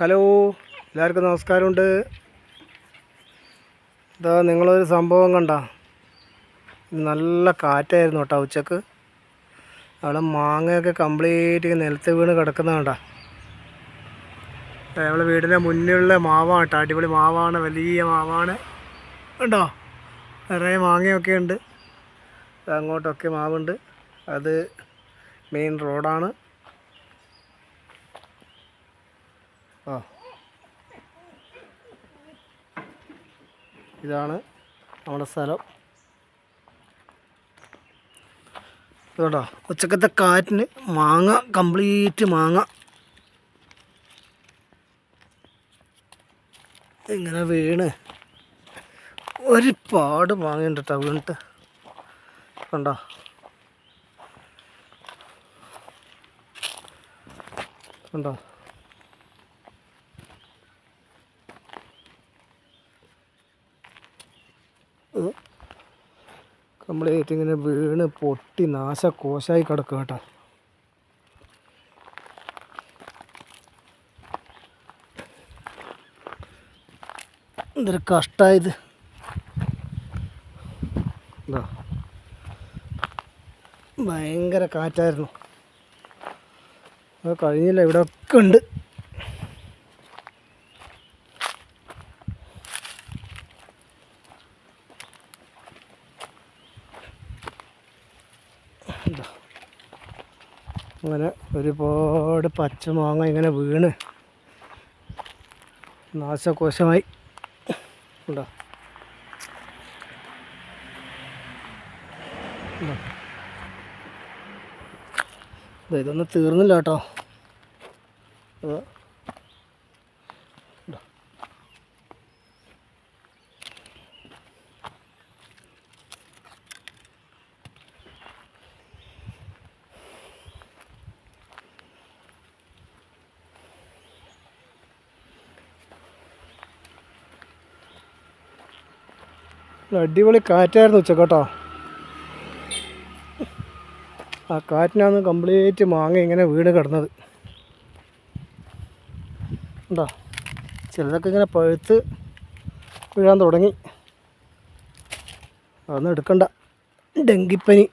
Hello എല്ലാവർക്കും നമസ്കാരമുണ്ട്. ഇതാ നിങ്ങളൊരു സംഭവം കണ്ട. നല്ല കാറ്റായിരുന്നു കേട്ടോ ഉച്ചയ്ക്ക്. അവിടെ മാങ്ങയൊക്കെ കംപ്ലീറ്റ് നിലത്ത് വീണ് കിടക്കുന്ന കണ്ട. നമ്മളെ വീടിന്റെ മുന്നിലുള്ള മാവാണ് കേട്ടോ അടിപൊളി മാവാണ് വലിയ മാവാണ്. ഉണ്ടോ നിറയെ മാങ്ങയൊക്കെ ഉണ്ട്. അങ്ങോട്ടൊക്കെ മാവുണ്ട്. അത് മെയിൻ റോഡാണ്. ഇതാണ് നമ്മുടെ സ്ഥലം. ഇതുകൊണ്ടോ ഉച്ചക്കത്തെ കാറ്റിന് മാങ്ങ കംപ്ലീറ്റ് മാങ്ങ. ഇങ്ങനെ വീണ്. ഒരുപാട് മാങ്ങയുണ്ട് കേട്ടോ വീണിട്ട്. കണ്ടോ? കണ്ടോ? കംപ്ലീറ്റ് ഇങ്ങനെ വീണ് പൊട്ടി നാശകോശായി കിടക്കുക കേട്ടോ. എന്തൊരു കഷ്ടായത് എന്താ ഭയങ്കര കാറ്റായിരുന്നു. അത് കഴിഞ്ഞില്ല ഇവിടെ ഒക്കെ ഉണ്ട് ഇതാ. അങ്ങനെ ഒരുപാട് പച്ചമാങ്ങ ഇങ്ങനെ വീണ്. നാശകോശമായി. ഉണ്ടോ? ഇതൊന്നും തീർന്നില്ല കേട്ടോ. അടിപൊളി കാറ്റായിരുന്നു ഉച്ച കേട്ടോ ആ കാറ്റിനാണ് കംപ്ലീറ്റ് മാങ്ങ ഇങ്ങനെ വീണ് കിടന്നത്. ഉണ്ടോ? ചിലതൊക്കെ ഇങ്ങനെ പഴുത്ത് വീഴാൻ തുടങ്ങി. അതൊന്നും എടുക്കണ്ട. ഡെങ്കിപ്പനി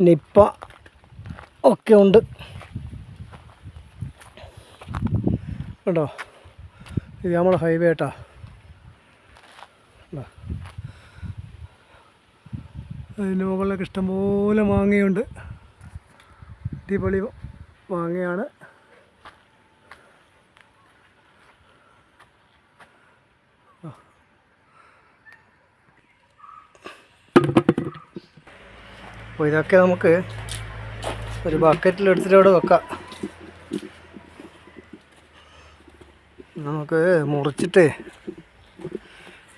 നിപ്പ ഒക്കെ ഉണ്ട്. കേട്ടോ ഇത് നമ്മുടെ ഹൈവേ കേട്ടോ അതിന്റെ മുകളിലൊക്കെ ഇഷ്ടംപോലെ മാങ്ങയുണ്ട്. അടിപൊളി മാങ്ങയാണ്. അപ്പോൾ ഇതൊക്കെ നമുക്ക് ഒരു ബക്കറ്റിൽ എടുത്തിട്ട് അവിടെ വെക്കാം. നമുക്ക് മുറിച്ചിട്ട്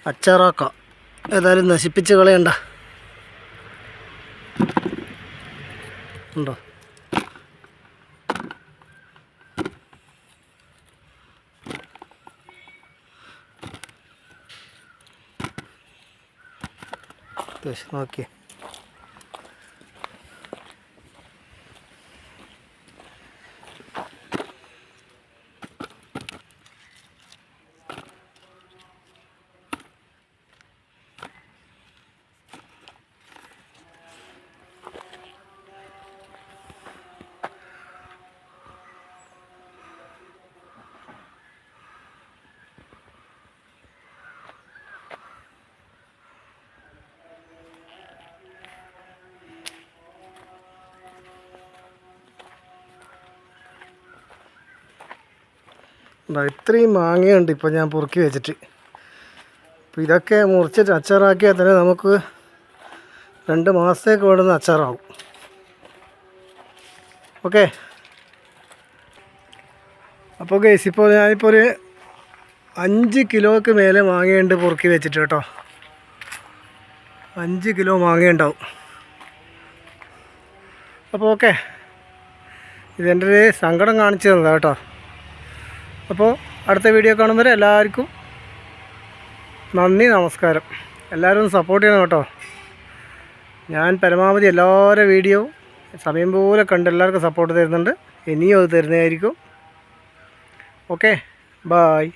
അച്ചാറാക്കാം. ഏതായാലും നശിപ്പിച്ച് കളയണ്ട. ഉണ്ടോ? നോക്കി ഇത്രയും മാങ്ങയുണ്ട് ഇപ്പോൾ ഞാൻ പൊറുക്കി വെച്ചിട്ട്. അപ്പോൾ ഇതൊക്കെ മുറിച്ചിട്ട് അച്ചാറാക്കിയാൽ തന്നെ നമുക്ക് രണ്ട് മാസത്തേക്ക് വേണ്ടുന്ന അച്ചാറാവും. ഓക്കെ. അപ്പോൾ ഗൈസ് ഇപ്പോൾ ഞാനിപ്പോൾ ഒരു അഞ്ച് കിലോക്ക് മേലെ മാങ്ങയുണ്ട് പൊറുക്കി വെച്ചിട്ട് കേട്ടോ. അഞ്ച് കിലോ മാങ്ങയുണ്ടാവും. അപ്പോൾ ഓക്കെ. ഇതെന്റെ ഒരു സങ്കടം കാണിച്ചു തന്നതാണ് കേട്ടോ. അപ്പോൾ അടുത്ത വീഡിയോ കാണുന്നവർ എല്ലാവർക്കും നന്ദി നമസ്കാരം. എല്ലാവരും സപ്പോർട്ട് ചെയ്യണം കേട്ടോ. ഞാൻ പരമാവധി എല്ലാവരുടെ വീഡിയോ സമയം പോലെ കണ്ട് എല്ലാവർക്കും സപ്പോർട്ട് തരുന്നുണ്ട്. ഇനിയും അത് തരുന്നതായിരിക്കും. Okay bye